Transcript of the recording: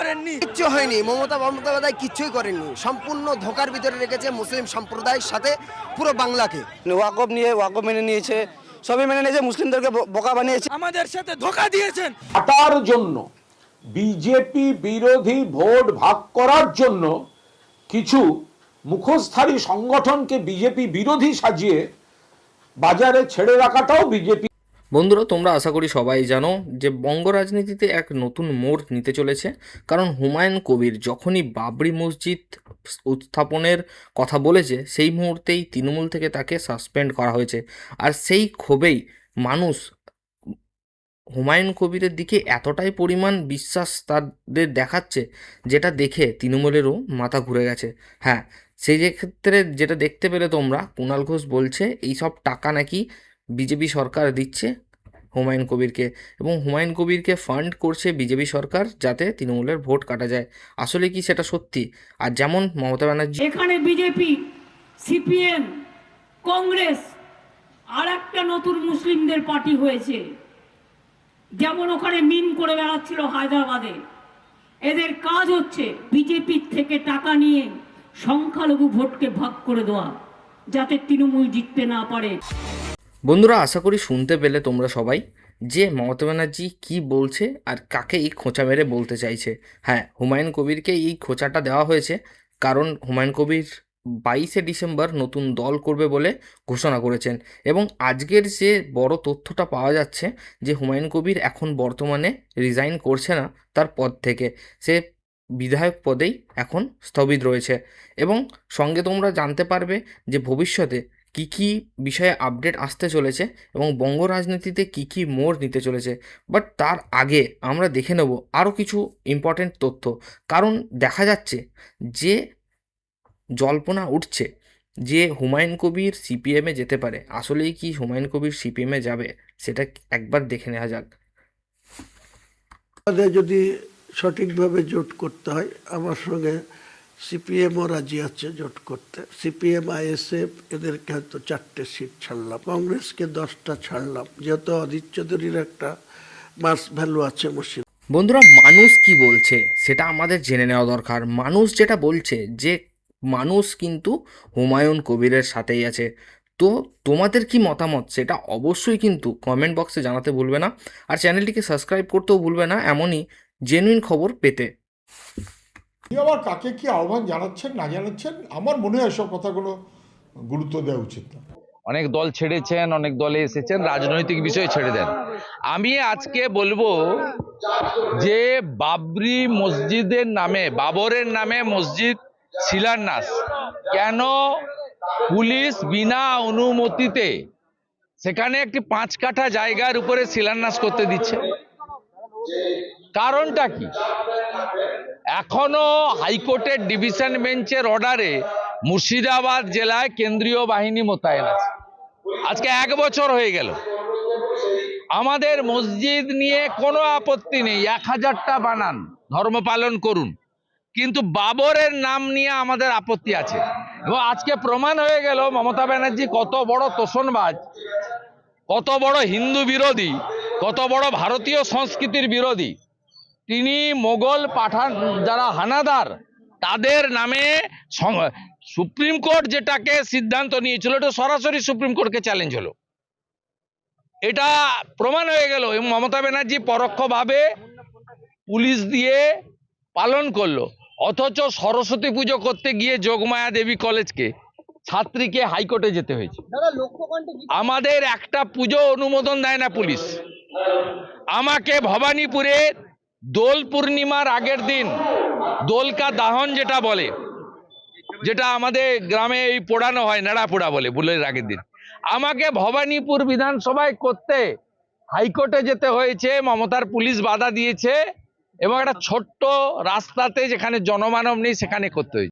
করেননি। কিচ্ছু হয়নি। মমতা বন্দ্যোপাধ্যায় কিচ্ছুই করেননি। সম্পূর্ণ ধোকার ভিতরে রেখেছে মুসলিম সম্প্রদায়ের সাথে পুরো বাংলাকে। ওয়াকফ নিয়ে ওয়াকফ মেনে নিয়েছে সবই মেনে নিয়েছে মুসলিমদেরকে বোকা বানিয়েছে। আমাদের সাথে ধোকা দিয়েছেন। হাঁটার জন্য বিজেপি বিরোধী ভোট ভাগ করার জন্য কিছু মুখোশধারী সংগঠনকে বিজেপি বিরোধী সাজিয়ে বাজারে ছেড়ে রাখাটাও বিজেপি বন্ধুরা, তোমরা আশা করি সবাই জানো যে বঙ্গ রাজনীতিতে এক নতুন মোড় নিতে চলেছে। কারণ হুমায়ুন কবির যখনই বাবরি মসজিদ উত্থাপনের কথা বলেছে, সেই মুহূর্তেই তৃণমূল থেকে তাকে সাসপেন্ড করা হয়েছে। আর সেই ক্ষোভেই মানুষ হুমায়ুন কবিরের দিকে এতটাই পরিমাণ বিশ্বাস তাদের দেখাচ্ছে, যেটা দেখে তৃণমূলেরও মাথা ঘুরে গেছে। হ্যাঁ সেই ক্ষেত্রে যেটা দেখতে পেলে তোমরা কুণাল ঘোষ বলছে, এইসব টাকা নাকি বিজেপি সরকার দিচ্ছে হুমায়ুন কবিরকে এবং হুমায়ুন কবিরকে ফান্ড করছে বিজেপি সরকার যাতে তৃণমূলের ভোট কাটা যায়। আসলে কি সেটা সত্যি? আর যেমন মমতা ব্যানার্জি এখানে বিজেপি, সিপিএম, কংগ্রেস আর একটা নতুন মুসলিমদের পার্টি হয়েছে। যেমন ওখানে মিম করে বেড়াচ্ছিল হায়দ্রাবাদে। এদের কাজ হচ্ছে বিজেপির থেকে টাকা নিয়ে সংখ্যালঘু ভোটকে ভাগ করে দেওয়া, যাতে তৃণমূল জিততে না পারে। বন্ধুরা, আশা করি শুনতে পেলে তোমরা সবাই যে মমতা ব্যানার্জি কী বলছে আর কাকে এই খোঁচা মেরে বলতে চাইছে। হ্যাঁ হুমায়ুন কবিরকে এই খোঁচাটা দেওয়া হয়েছে কারণ হুমায়ুন কবির বাইশে ডিসেম্বর নতুন দল করবে বলে ঘোষণা করেছেন এবং আজকের যে বড় তথ্যটা পাওয়া যাচ্ছে যে হুমায়ুন কবির এখন বর্তমানে রিজাইন করছে না তার পদ থেকে, সে বিধায়ক পদেই এখন স্থগিত রয়েছে। এবং সঙ্গে তোমরা জানতে পারবে যে ভবিষ্যতে কী কী বিষয়ে আপডেট আসতে চলেছে এবং বঙ্গ রাজনীতিতে কী কী মোড় নিতে চলেছে? বাট তার আগে আমরা দেখে নেব আরও কিছু ইম্পর্টেন্ট তথ্য। কারণ দেখা যাচ্ছে যে জল্পনা উঠছে যে হুমায়ুন কবির সিপিএমে যেতে পারে। আসলেই কি হুমায়ুন কবির সিপিএমে যাবে? সেটা একবার দেখে নেওয়া যাক। যদি সঠিকভাবে জোট করতে হয়, আমার সঙ্গে সিপিএমও রাজি আছে জোট করতে। সিপিএম, আইএসএফ, এদেরকে হয়তো চারটে সিট ছাড়লাম। কংগ্রেসকে দশটা ছাড়লাম। যেহেতু অদিত চৌধুরীর একটা মাস ভ্যালু আছে মুর্শিদ বন্ধুরা, মানুষ কি বলছে সেটা আমাদের জেনে নেওয়া দরকার। মানুষ যেটা বলছে যে মানুষ কিন্তু হুমায়ুন কবিরের সাথেই আছে। তো তোমাদের কি মতামত? সেটা অবশ্যই কিন্তু কমেন্ট বক্সে জানাতে ভুলবে না। আর চ্যানেলটিকে সাবস্ক্রাইব করতেও ভুলবে না, এমনই জেনুইন খবর পেতে। আবার কাকে কি আহ্বান জানাচ্ছেন, না জানাচ্ছেন? আমার মনে হয় সব কথাগুলো গুরুত্ব দেওয়া উচিত না। অনেক দল ছেড়েছেন, অনেক দলে এসেছেন, রাজনৈতিক বিষয়ে ছেড়ে দেন। আমি আজকে বলব যে বাবরি মসজিদের নামে, বাবরের নামে মসজিদ শিলান্যাস। কেন? পুলিশ বিনা অনুমতিতে সেখানে একটি পাঁচ কাঠা জায়গার উপরে শিলান্যাস করতে দিচ্ছে। কারণটা কি? এখনও হাইকোর্টের ডিভিশন বেঞ্চের অর্ডারে মুর্শিদাবাদ জেলায় কেন্দ্রীয় বাহিনী মোতায়েন আছে। আজকে এক বছর হয়ে গেল। আমাদের মসজিদ নিয়ে কোনো আপত্তি নেই। এক হাজারটা বানান, ধর্ম পালন করুন। কিন্তু বাবরের নাম নিয়ে আমাদের আপত্তি আছে। এবং আজকে প্রমাণ হয়ে গেল, মমতা ব্যানার্জি কত বড় তোষণবাজ, কত বড় হিন্দু বিরোধী, কত বড় ভারতীয় সংস্কৃতির বিরোধী। তিনি মোগল পাঠান যারা হানাদার তাদের নামে সুপ্রিম কোর্ট যেটাকে সিদ্ধান্ত নিয়েছিল এটা সরাসরি সুপ্রিম কোর্টকে চ্যালেঞ্জ হলো। এটা প্রমাণ হয়ে গেল এবং মমতা ব্যানার্জি পরোক্ষভাবে পুলিশ দিয়ে পালন করল অথচ সরস্বতী পুজো করতে গিয়ে যোগমায়া দেবী কলেজকে ছাত্রীকে হাইকোর্টে যেতে হয়েছে। আমাদের একটা পুজো অনুমোদন দেয় না পুলিশ। আমাকে ভবানীপুরে দোল পূর্ণিমার আগের দিন দোলকা দাহন যেটা বলে, যেটা আমাদের গ্রামে এই পোড়ানো হয়, নাড়া পোড়া বলে বুলের আগের দিন। আমাকে ভবানীপুর বিধানসভায় করতে হাইকোর্টে যেতে হয়েছে, মমতার পুলিশ বাধা দিয়েছে, এবং একটা ছোট্ট রাস্তাতে যেখানে জনমানব নেই, সেখানে করতে হয়েছে।